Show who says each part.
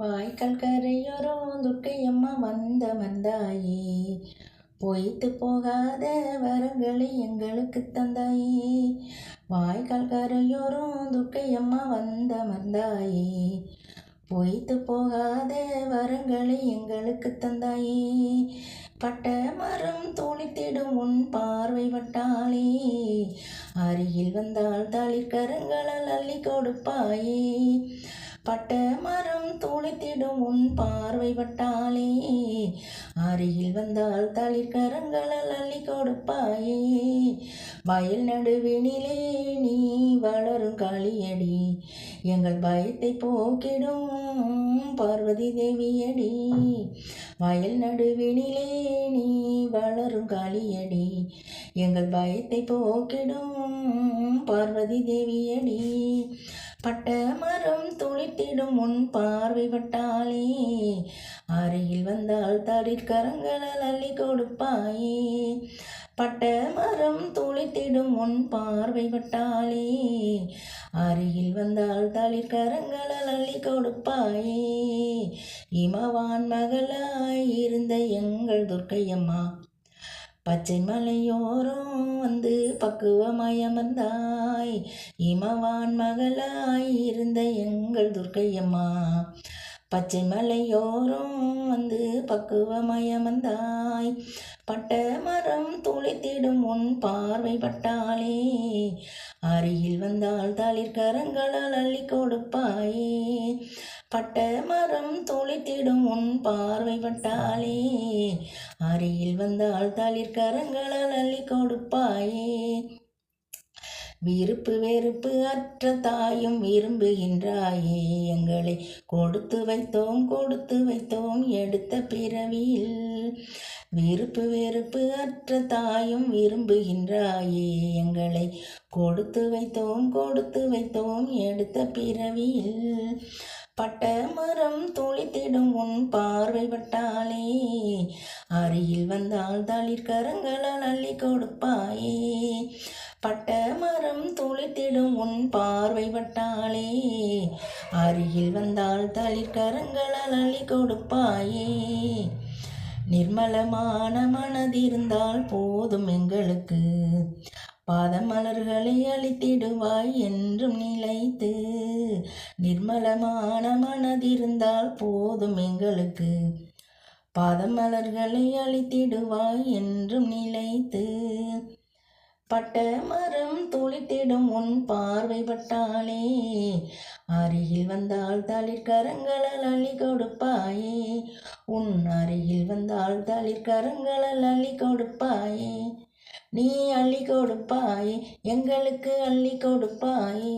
Speaker 1: வாய்க்கால் கரையோரம் துர்க்கையம்மா வந்த வந்தாயே பொய்த்து போகாத வரங்களை எங்களுக்கு தந்தாயே. வாய்க்கால் கரையோரம் துர்க்கையம்மா வந்த வந்தாயே பொய்த்து போகாத வரங்களை எங்களுக்கு தந்தாயே. பட்ட மரம் துணித்திடும் உன் பார்வை வட்டாளே. அருகில் வந்தால் தளிர்கரங்களால் அள்ளி கொடுப்பாயே. பட்ட மரம் துளித்திடும் உன் பார்வை பட்டாலே அருகில் வந்தால் தளிர்கரங்களால் அள்ளி கொடுப்பாயே. வயல் நடுவினிலே நீ வளரும் காளியடி. எங்கள் பயத்தை போக்கிடும் பார்வதி தேவியடி. வயல் நடுவினிலே நீ வளரும் காளியடி. எங்கள் பயத்தை போக்கிடும் பார்வதி தேவியடி. பட்ட மரம் துளித்திடும் உன் பார்வை பட்டாலே. அருகில் வந்தால் தடிற்கரங்களால் அள்ளி கொடுப்பாயே. பட்ட மரம் துளித்திடும் உன் பார்வை பட்டாலே. அருகில் வந்தால் தளிர்கரங்களால் அள்ளி கொடுப்பாயே. இமவான் மகளாய் இருந்த எங்கள் துர்க்கையம்மா. பச்சை மலையோரம் வந்து பக்குவமயமந்தாய் இமவான் மகளாய் இருந்த எங்கள் துர்க்கையம்மா. பச்சை மலையோரம் வந்து பக்குவமயமந்தாய் பட்ட மரம் துளித்திடும் உன் பார்வை பட்டாலே அருகில் வந்தால் தளிர்கரங்களால் அள்ளி கொடுப்பாயே. பட்ட மரம் துளித்திடும் உன் பார்வை பட்டாலே அருகில் வந்தால் தளிர்கரங்களால் அள்ளி கொடுப்பாயே. விருப்பு வெறுப்பு அற்ற தாயும் விரும்புகின்றாயே. எங்களை கொடுத்து வைத்தோம் கொடுத்து வைத்தோம் எடுத்த பிறவியில். விருப்பு வெறுப்பு அற்ற தாயும் விரும்புகின்றாயே. எங்களை கொடுத்து வைத்தோம் கொடுத்து வைத்தோம் எடுத்த பிறவியில். பட்ட மரம் துளித்திடும் உன் பார்வை பட்டாலே. அருகில் வந்தால் தளிர்கரங்களால் அள்ளி கொடுப்பாயே. பட்ட மரம் துளித்திடும் உன் பார்வை பட்டாலே. அருகில் வந்தால் தளிர்கரங்களால் அள்ளி கொடுப்பாயே. நிர்மலமான மனதிருந்தால் போதும் எங்களுக்கு. பாதமலர்களை அழித்திடுவாய் என்றும் நிலைத்து நிர்மலமான மனதிருந்தால் போதும் எங்களுக்கு. பாதமலர்களை அழித்திடுவாய் என்றும் நிலைத்து பட்ட மரம் துளித்திடும் உன் பார்வை பட்டாலே அருகில் வந்தால் தளிர்கரங்களால் அள்ளி கொடுப்பாயே. உன் அருகில் வந்தால் தளிர்கரங்களால் அள்ளி கொடுப்பாயே. நீ அள்ளி கொடுப்பாய் எங்களுக்கு அள்ளி கொடுப்பாயே.